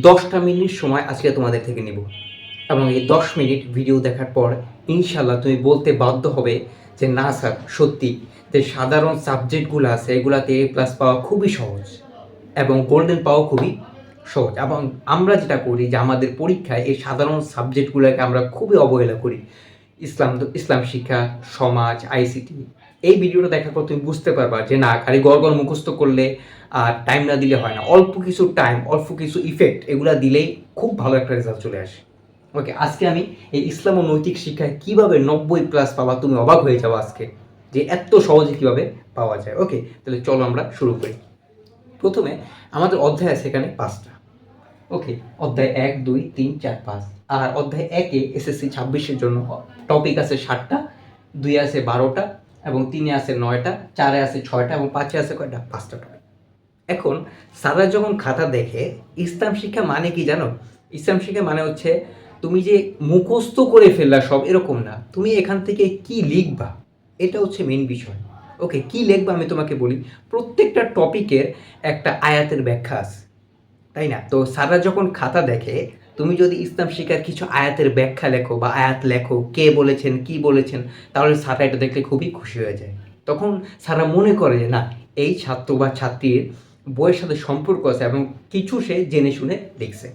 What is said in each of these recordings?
দশটা মিনিট সময় আজকে তোমাদের থেকে নিব। এবং এই দশ মিনিট ভিডিও দেখার পর ইনশাল্লাহ তুমি বলতে বাধ্য হবে যে, না স্যার, সত্যি, যে সাধারণ সাবজেক্টগুলো আছে, এগুলাতে এ প্লাস পাওয়া খুবই সহজ এবং গোল্ডেন পাওয়া খুবই সহজ। এবং আমরা যেটা করি যে, আমাদের পরীক্ষায় এই সাধারণ সাবজেক্টগুলোকে আমরা খুবই অবহেলা করি। ইসলাম ইসলাম শিক্ষা, সমাজ আইসিটি এই ভিডিওটা দেখার পর তুমি বুঝতে পারবা যে না, খালি গড় গড় মুখস্থ করলে আর টাইম না দিলে হয় না। অল্প কিছু টাইম অল্প কিছু ইফেক্ট এগুলা দিলেই খুব ভালো একটা রেজাল্ট চলে আসে। ওকে আজকে আমি এই ইসলাম ও নৈতিক শিক্ষায় কীভাবে নব্বই প্লাস পাবা, তুমি অবাক হয়ে যাও আজকে যে এত সহজে কীভাবে পাওয়া যায়। ওকে তাহলে চলো আমরা শুরু করি। প্রথমে আমাদের অধ্যায় আছে এখানে পাঁচটা। ওকে অধ্যায় এক, দুই, তিন, চার, পাঁচ। আর অধ্যায় একে এসএসসি ছাব্বিশের জন্য টপিক আছে ষাটটা দুই আছে বারোটা এবং তিনে আছে নয়টা, চারে আছে ছয়টা এবং পাঁচে আছে কয়টা? পাঁচটা টপিক এখন সারা যখন খাতা দেখে, ইসলাম শিক্ষা মানে কি জানো? ইসলাম শিক্ষা মানে হচ্ছে, তুমি যে মুখস্থ করে ফেললা সব এরকম না, তুমি এখান থেকে কি লিখবা? এটা হচ্ছে মেন বিষয়। ওকে কি লিখবা আমি তোমাকে বলি? প্রত্যেকটা টপিকের একটা আয়াতের ব্যাখ্যা আছে। তাই না? তো সারা যখন খাতা দেখে তুমি যদি ইসলাম শিক্ষার কিছু আয়াতের ব্যাখ্যা লেখো বা আয়াত লেখো, কে বলেছেন, কি বলেছেন, তাহলে সারা এটা দেখলে খুবই খুশি হয়ে যায়। তখন সারা মনে করে যে, না, এই ছাত্র বা ছাত্রীর বইয়ের সাথে সম্পর্ক আছে এবং কিছু সে জেনে শুনে লিখছে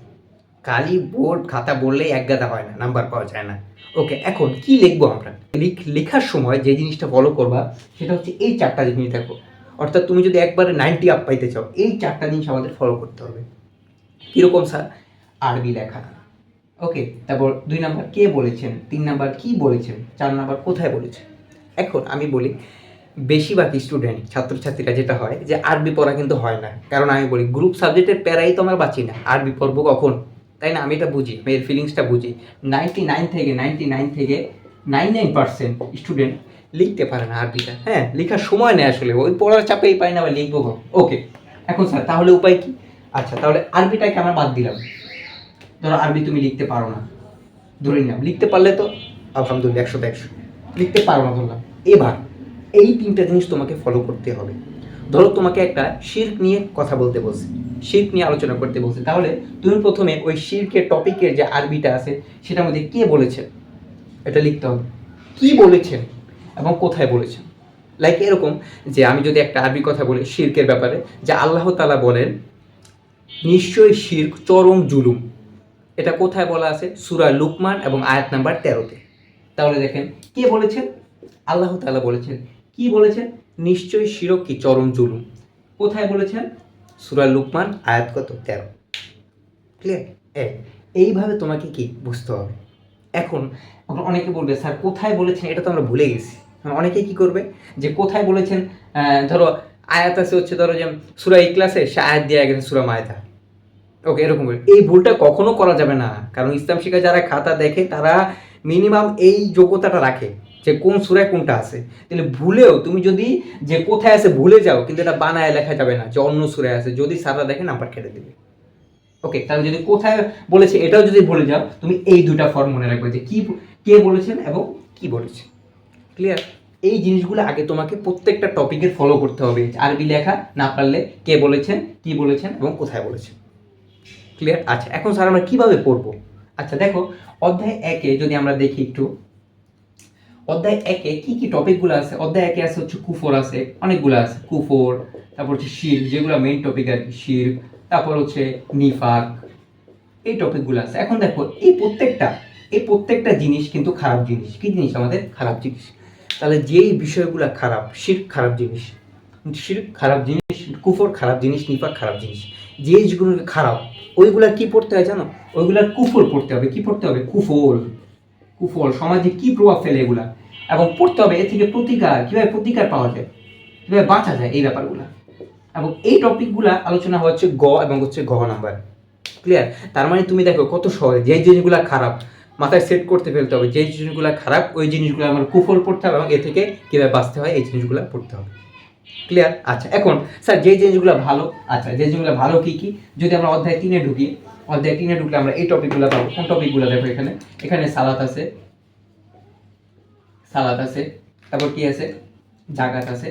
কালি বোর্ড, খাতা বললেই এক গাদা হয় না, নাম্বার পাওয়া যায় না। ওকে, এখন কি লিখব আমরা? লিখ- লেখার সময় যে জিনিসটা ফলো করবা, সেটা হচ্ছে এই চারটা জিনিস দেখো অর্থাৎ তুমি যদি একবারে নাইনটি আপ পাইতে চাও, এই চারটা জিনিস আমাদের ফলো করতে হবে। কীরকম, স্যার? আরবি লেখা। ওকে তারপর দুই নাম্বার কে বলেছেন, তিন নাম্বার কি বলেছেন, চার নাম্বার কোথায় বলেছেন? এখন আমি বলি, বেশিরভাগ স্টুডেন্ট ছাত্রছাত্রীরা যেটা হয়, যে আরবি পড়া কিন্তু হয় না। কারণ আমি বলি গ্রুপ সাবজেক্টের প্যারাই তো আমরা বাঁচি না। আরবি পড়ব কখন? তাই না? আমি এটা বুঝি, আমি এর ফিলিংসটা বুঝি। নাইনটি নাইন থেকে নাইনটি নাইন থেকে নাইন নাইন পার্সেন্ট স্টুডেন্ট লিখতে পারে না আরবিটা। হ্যাঁ লেখার সময় নেই আসলে। ওই পড়ার চাপেই পাই না বা লিখব ওকে এখন স্যার তাহলে উপায় কি? আচ্ছা তাহলে আরবিটাকে আমরা বাদ দিলাম। ধরো আরবি তুমি লিখতে পারো না। ধরে নিলাম, লিখতে পারলে তো আলহামদুলিল্লাহ একশো একশো লিখতে পারো না ধরলাম। এবার এই তিনটা জিনিস তোমাকে ফলো করতে হবে। ধরো তোমাকে একটা শির্ক নিয়ে কথা বলতে বলছে, শির্ক নিয়ে আলোচনা করতে বলছে। তাহলে তুমি প্রথমে ওই শির্কের টপিকের যে আরবিটা আছে, সেটার মধ্যে কে বলেছেন? এটা লিখতে হবে। কি বলেছেন এবং কোথায় বলেছেন? লাইক এরকম যে আমি যদি একটা আরবি কথা বলি শির্কের ব্যাপারে, যে আল্লাহ তালা বলেন, নিশ্চয়ই শির্ক চরম জুলুম। এটা কোথায় বলা আছে? সুরা লুকমান এবং আয়াত নাম্বার তেরোতে। তাহলে দেখেন, কে বলেছেন? আল্লাহ তালা বলেছেন। কি বলেছেন? নিশ্চয়ই শিরক কি, চরম জুলুম। কোথায় বলেছেন? সুরা লুকমান, আয়াত কত? তেরো। ক্লিয়ার এইভাবে তোমাকে কি বুঝতে হবে? এখন এখন অনেকে বলবে, স্যার, কোথায় বলেছেন? এটা তো আমরা ভুলে গেছি। অনেকে কি করবে? যে কোথায় বলেছেন? ধরো, আয়াত আছে হচ্ছে, ধরো যে, সুরা ইকলাসে সে আয়াত দিয়ে গেছে, সুরা মায়দা। ওকে এরকম এই ভুলটা কখনো করা যাবে না। কারণ ইসলাম শিক্ষা যারা খাতা দেখে, তারা মিনিমাম এই যোগ্যতাটা রাখে যে কোন সুরায় কোনটা আছে। তাহলে ভুলেও তুমি যদি যে কোথায় আছে ভুলে যাও, কিন্তু এটা বানায় লেখা যাবে না যে অন্য সুরায় আছে, যদি সারা দেখে নাম্বার কেটে দেবে। ওকে তাহলে যদি কোথায় বলেছে এটাও যদি ভুলে যাও, তুমি এই দুটা ফর্ম মনে রাখবে যে কি, কে বলেছেন এবং কি বলেছেন। ক্লিয়ার এই জিনিসগুলো আগে তোমাকে প্রত্যেকটা টপিকের ফলো করতে হবে। আরবি লেখা না পারলে কে বলেছেন, কি বলেছেন এবং কোথায় বলেছেন। ক্লিয়ার আচ্ছা এখন স্যার আমরা কীভাবে পড়ব? আচ্ছা দেখো, অধ্যায় একে যদি আমরা দেখি একটু, অধ্যায় একে কি কি টপিকগুলো আছে? অধ্যায় একে আছে হচ্ছে কুফর আছে, অনেকগুলো আছে। কুফর, তারপর হচ্ছে শির, যেগুলো মেইন টপিক আর কি, শির, তারপর হচ্ছে নিফাক, এই টপিকগুলো আছে। এখন দেখো, এই প্রত্যেকটা এই প্রত্যেকটা জিনিস কিন্তু খারাপ জিনিস। কি জিনিস আমাদের? খারাপ জিনিস। তাহলে যেই বিষয়গুলো খারাপ, শির খারাপ জিনিস, শির খারাপ জিনিস, কুফর খারাপ জিনিস, নিফাক খারাপ জিনিস জিনিসগুলো খারাপ, ওইগুলা কি পড়তে হয় জানো? ওইগুলার কুফর পড়তে হবে। কি পড়তে হবে? কুফর কুফল, সমাজে কি প্রভাব ফেলে এগুলা? এবং পড়তে হবে এ থেকে প্রতিকার, কীভাবে প্রতিকার পাওয়া যায়? কীভাবে বাঁচা যায় এই ব্যাপারগুলো? এবং এই টপিকগুলা আলোচনা হচ্ছে গ এবং হচ্ছে ঘ নাম্বার। ক্লিয়ার তার মানে তুমি দেখো কত সহজ। যেই জিনিসগুলো খারাপ, মাথায় সেট করতে ফেলতে হবে। যেই জিনিসগুলো খারাপ, ওই জিনিসগুলো আমার কুফল পড়তে হবে এবং এ থেকে কীভাবে বাঁচতে হয়, এই জিনিসগুলো পড়তে হবে। ক্লিয়ার আচ্ছা এখন, স্যার, যে জিনিসগুলো ভালো আচ্ছা যে জিনিসগুলো ভালো কি কি? যদি আমরা অধ্যায় তিনে ঢুকি, অধ্যায় তিনে ঢুকলে আমরা এই টপিকগুলো পাবো। কোন টপিকগুলো দেখো এখানে? এখানে সালাত আছে সালাত আছে, তারপর কি আছে? জাকাত আছে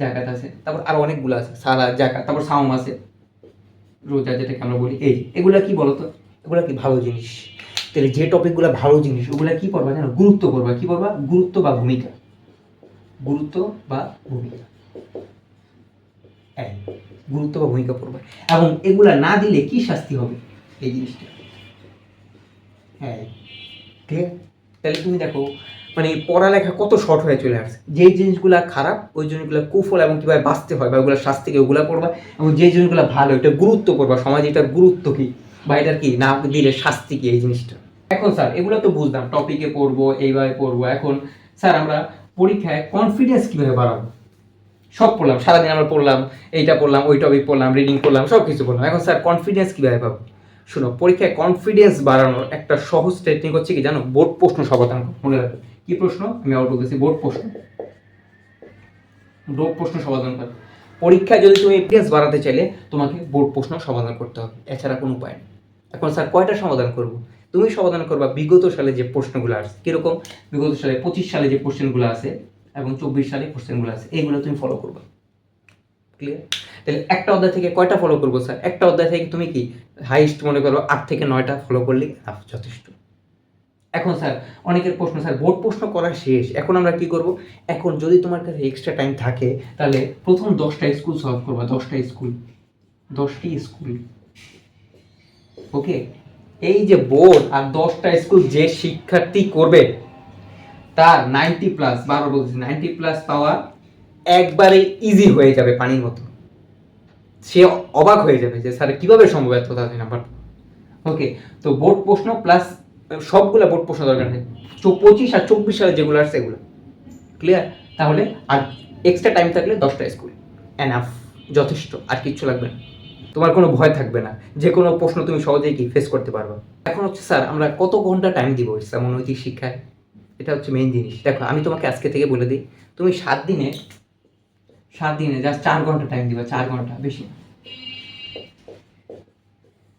জাকাত আছে, তারপর আরও অনেকগুলো আছে সালাদ জাকাত, তারপর সাওম আছে, রোজা যেটাকে আমরা বলি, এই এগুলা কি বলতো? এগুলা কি ভালো জিনিস? তাহলে যে টপিকগুলো ভালো জিনিস, ওগুলা কি পড়বা জানো? গুরুত্ব পড়বা, কি পড়বা? গুরুত্ব বা ভূমিকা। গুরুত্ব বা ভূমিকা। গুরুত্ব বা ভূমিকা পড়বা। এবং এগুলা না দিলে কি শাস্তি হবে এই জিনিসটা? হ্যাঁ তাহলে তুমি দেখো মানে পড়ালেখা কত শর্ট হয়ে চলে আসছে। যেই জিনিসগুলো খারাপ, ওই জিনিসগুলো কুফল এবং কীভাবে বাঁচতে হয় বা ওগুলো শাস্তি কি ওগুলো পড়বা, এবং যে জিনিসগুলো ভালো এটা গুরুত্ব করবা সমাজে এটার গুরুত্ব কি বা এটার কি না দিলে শাস্তি কি এই জিনিসটা? এখন স্যার এগুলো তো বুঝলাম টপিকে পড়ব, এইভাবে পড়ব। এখন স্যার আমরা পরীক্ষায় কনফিডেন্স কীভাবে বাড়াবো? সব পড়লাম, সারাদিন আমরা পড়লাম, এইটা পড়লাম, ওই টপিক পড়লাম রিডিং করলাম সব কিছু পড়লাম। এখন স্যার কনফিডেন্স কীভাবে পাবো? শোনো, পরীক্ষায় কনফিডেন্স বাড়ানোর একটা সহজ টেকনিক হচ্ছে কি জানো? বোর্ড প্রশ্ন সমাধান মনে রাখবে। কি প্রশ্ন? আমি আবার বলতেছি, বোর্ড প্রশ্ন। বোর্ড প্রশ্ন সমাধান করো। পরীক্ষায় যদি তুমি এপিএস বাড়াতে চাইলে, তোমাকে বোর্ড প্রশ্ন সমাধান করতে হবে। এছাড়া কোনো উপায় নেই। এখন স্যার, কয়টা সমাধান করব? তুমি সমাধান করবা বিগত সালে যে প্রশ্নগুলো আসছে। কীরকম? বিগত সালে পঁচিশ সালে যে কোশ্চেনগুলো আছে এবং চব্বিশ সালে কোশ্চেনগুলো আছে এইগুলো তুমি ফলো করবা। ক্লিয়ার তাহলে একটা অধ্যায় থেকে কয়টা ফলো করব স্যার একটা অধ্যায় থেকে তুমি কি হাইস্ট মনে করো আট থেকে নয়টা ফলো enough, যথেষ্ট। এখন স্যার অনেকের প্রশ্ন স্যার বোর্ড প্রশ্ন করা শেষ। এখন আমরা কি করব? এখন যদি তোমার কাছে এক্সট্রা টাইম থাকে তাহলে প্রথম দশটা স্কুল সলভ করবা দশটা স্কুল দশটি স্কুল ওকে এই যে বোর্ড আর দশটা স্কুল যে শিক্ষার্থী করবে, তার নাইনটি প্লাস বারো বলছি নাইনটি প্লাস পাওয়া একবারে ইজি হয়ে যাবে পানির মতো। সে অবাক হয়ে যাবে যে, স্যার, কীভাবে সম্ভব এত তাড়াতাড়ি নাম্বার ওকে তো বোর্ড প্রশ্ন প্লাস সবগুলো বোর্ড প্রশ্ন দরকার নেই। পঁচিশ আর চব্বিশ সালে যেগুলো আসছে এগুলো ক্লিয়ার তাহলে আর এক্সট্রা টাইম থাকলে দশটা স্কুল। এনাফ যথেষ্ট, আর কিচ্ছু লাগবে না। তোমার কোনো ভয় থাকবে না। যে কোনো প্রশ্ন তুমি সহজেই কি ফেস করতে পারবে। এখন হচ্ছে স্যার, আমরা কত ঘণ্টা টাইম দিব ইসলাম নৈতিক শিক্ষায়? এটা হচ্ছে মেইন জিনিস। দেখো, আমি তোমাকে আজকে থেকে বলে দিই, তুমি সাত দিনে সাত দিনে জাস্ট চার ঘণ্টা টাইম দিবা, চার ঘণ্টা, বেশি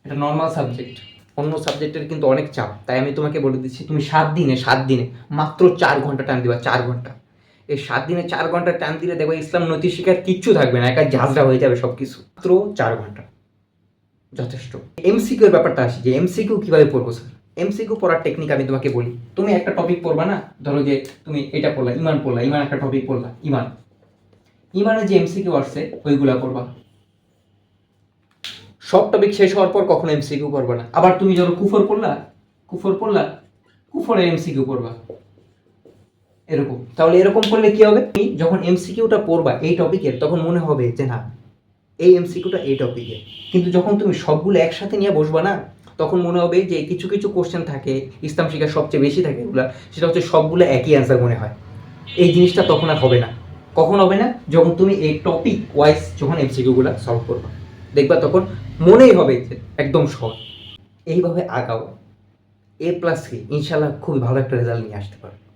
এটা নর্মাল সাবজেক্ট অন্য সাবজেক্টের কিন্তু অনেক চাপ, তাই আমি তোমাকে বলে দিচ্ছি, তুমি সাত দিনে সাত দিনে মাত্র চার ঘণ্টা টাইম দিবা, চার ঘণ্টা। এই সাত দিনে চার ঘণ্টা টাইম দিলে দেখো ইসলাম নৈতিক শিক্ষার কিচ্ছু থাকবে না, একা ঝাঁঝরা হয়ে যাবে সব কিছু মাত্র চার ঘণ্টা। যথেষ্ট। এমসিকিউর ব্যাপারটা আসি, যে এমসিকিউ কীভাবে পড়ব স্যার এমসিকিউ পড়ার টেকনিক আমি তোমাকে বলি। তুমি একটা টপিক পড়বা না? ধরো যে তুমি এটা পড়লা, ইমান পড়লা, ইমান একটা টপিক পড়লা, ইমান। ইমানে যে এমসিকিউ আসছে, ওইগুলা পড়বা। সব টপিক শেষ হওয়ার পর কখনো এমসিকিউ পড়বা না। আবার তুমি ধরো কুফর পড়লা কুফর পড়লা, কুফরে এমসিকিউ পড়বা। এরকম। তাহলে এরকম করলে কি হবে? তুমি যখন এমসিকিউটা পড়বা এই টপিকের তখন মনে হবে যে না, এই এমসিকিউটা এই টপিকের কিন্তু যখন তুমি সবগুলো একসাথে নিয়ে বসবা না, তখন মনে হবে যে কিছু কিছু কোশ্চেন থাকে, ইসলাম শিক্ষা সবচেয়ে বেশি থাকে এগুলো, সেটা হচ্ছে সবগুলো একই অ্যান্সার মনে হয়। এই জিনিসটা তখন আর হবে না। কখন হবে না? যখন তুমি এই টপিক ওয়াইজ যখন এমসিকিউগুলো সলভ করবা। দেখবা তখন মনেই হবে যে একদম সহজ। এইভাবে আগাও। এ প্লাস কি ইনশাল্লাহ খুবই ভালো একটা রেজাল্ট নিয়ে আসতে পারবে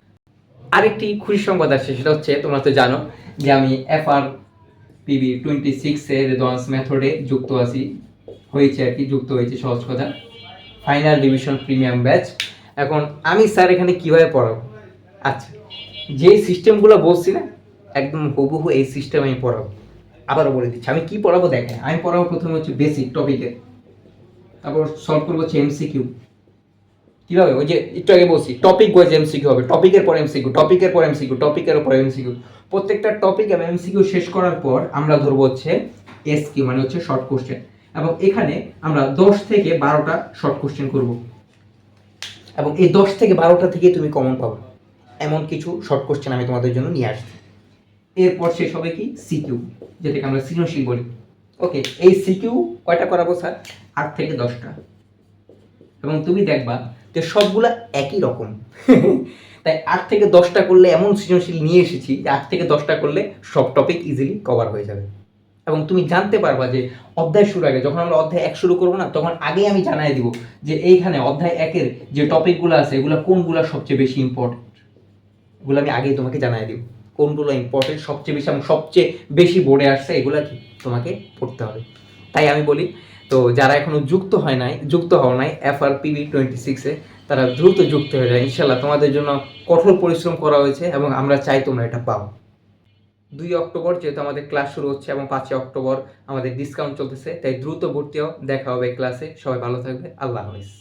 আরেকটি খুশি সংবাদ আসছে, সেটা হচ্ছে, তোমরা তো জানো যে আমি এফ আর পিবি টোয়েন্টি সিক্সের রেদোয়ান্স মেথডে যুক্ত আছি। হয়েছে আর কি, যুক্ত হয়েছে, সহজ কথা। ফাইনাল ডিভিশন প্রিমিয়াম ব্যাচ এখন আমি স্যার এখানে কীভাবে পড়াবো? আচ্ছা যে সিস্টেমগুলো বলছি না, একদম হুবহু এই সিস্টেম আমি পড়াবো। আবারও বলে দিচ্ছি, আমি কি পড়াবো দেখেন, আমি পড়াবো প্রথমে হচ্ছে বেসিক টপিকে তারপর সলভ করব হচ্ছে এমসিকিউ কীভাবে? ওই যে একটু আগে বলছি টপিক ওয়াইজ এমসিকিউ হবে। টপিকের পর এমসিকিউ টপিকের পর এমসিকিউ টপিকের উপর এমসিকিউ প্রত্যেকটা টপিক এবং এমসিকিউ শেষ করার পর আমরা ধরবো হচ্ছে এসকিউ মানে হচ্ছে শর্ট কোশ্চেন এবং এখানে আমরা দশ থেকে বারোটা শর্ট কোশ্চেন করব। এবং এই দশ থেকে বারোটা থেকে তুমি কমন পাবে। এমন কিছু শর্ট কোশ্চেন আমি তোমাদের জন্য নিয়ে আসছি। এরপর শেষ হবে কি? সিকিউ যেটাকে আমরা সৃজনশীল বলি। ওকে এই সিকিউ কয়টা করাবো স্যার? আট থেকে দশটা। এবং তুমি দেখবা যে সবগুলা একই রকম। তাই আট থেকে দশটা করলে এমন সৃজনশীল নিয়ে এসেছি যে আট থেকে দশটা করলে সব টপিক ইজিলি কভার হয়ে যাবে। এবং তুমি জানতে পারবা যে অধ্যায় শুরু আগে যখন আমরা অধ্যায় এক শুরু করব না, তখন আগেই আমি জানাই দিব যে এইখানে অধ্যায় একের যে টপিকগুলো আছে, এগুলো কোনগুলো সবচেয়ে বেশি ইম্পর্টেন্ট এগুলো আমি আগেই তোমাকে জানাই দিব। কোনগুলো ইম্পর্টেন্ট সবচেয়ে বেশি সবচেয়ে বেশি বোর্ডে আসছে, এগুলো তোমাকে পড়তে হবে। তাই আমি বলি, তো যারা এখনও যুক্ত হয় নাই, যুক্ত হওয়া নাই এফ আর পিবি টোয়েন্টি সিক্সে তারা দ্রুত যুক্ত হয়ে যায়। ইনশাল্লাহ তোমাদের জন্য কঠোর পরিশ্রম করা হয়েছে এবং আমরা চাই তোমরা এটা পাও। দুই অক্টোবর যেহেতু আমাদের ক্লাস শুরু হচ্ছে এবং পাঁচই অক্টোবর আমাদের ডিসকাউন্ট চলতেছে, তাই দ্রুত ভর্তি হও। দেখা হবে ক্লাসে সবাই ভালো থাকবে। আল্লাহ হাফিজ।